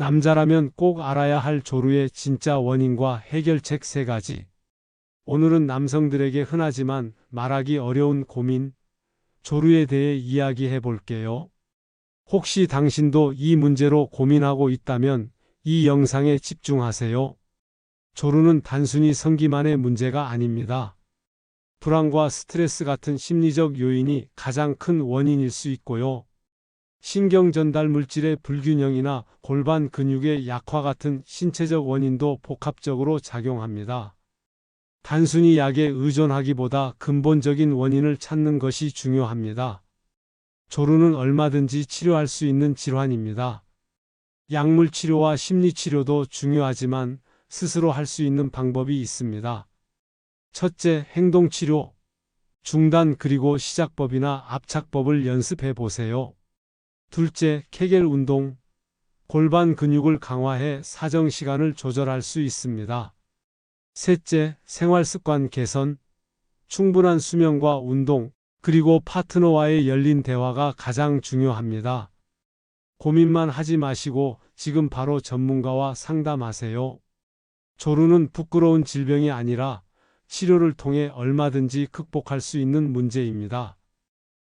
남자라면 꼭 알아야 할 조루의 진짜 원인과 해결책 세 가지. 오늘은 남성들에게 흔하지만 말하기 어려운 고민, 조루에 대해 이야기해 볼게요. 혹시 당신도 이 문제로 고민하고 있다면 이 영상에 집중하세요. 조루는 단순히 성기만의 문제가 아닙니다. 불안과 스트레스 같은 심리적 요인이 가장 큰 원인일 수 있고요. 신경 전달 물질의 불균형이나 골반 근육의 약화 같은 신체적 원인도 복합적으로 작용합니다. 단순히 약에 의존하기보다 근본적인 원인을 찾는 것이 중요합니다. 조루는 얼마든지 치료할 수 있는 질환입니다. 약물 치료와 심리 치료도 중요하지만 스스로 할 수 있는 방법이 있습니다. 첫째, 행동 치료. 중단 그리고 시작법이나 압착법을 연습해 보세요. 둘째, 케겔 운동. 골반 근육을 강화해 사정 시간을 조절할 수 있습니다. 셋째, 생활 습관 개선. 충분한 수면과 운동, 그리고 파트너와의 열린 대화가 가장 중요합니다. 고민만 하지 마시고 지금 바로 전문가와 상담하세요. 조루는 부끄러운 질병이 아니라 치료를 통해 얼마든지 극복할 수 있는 문제입니다.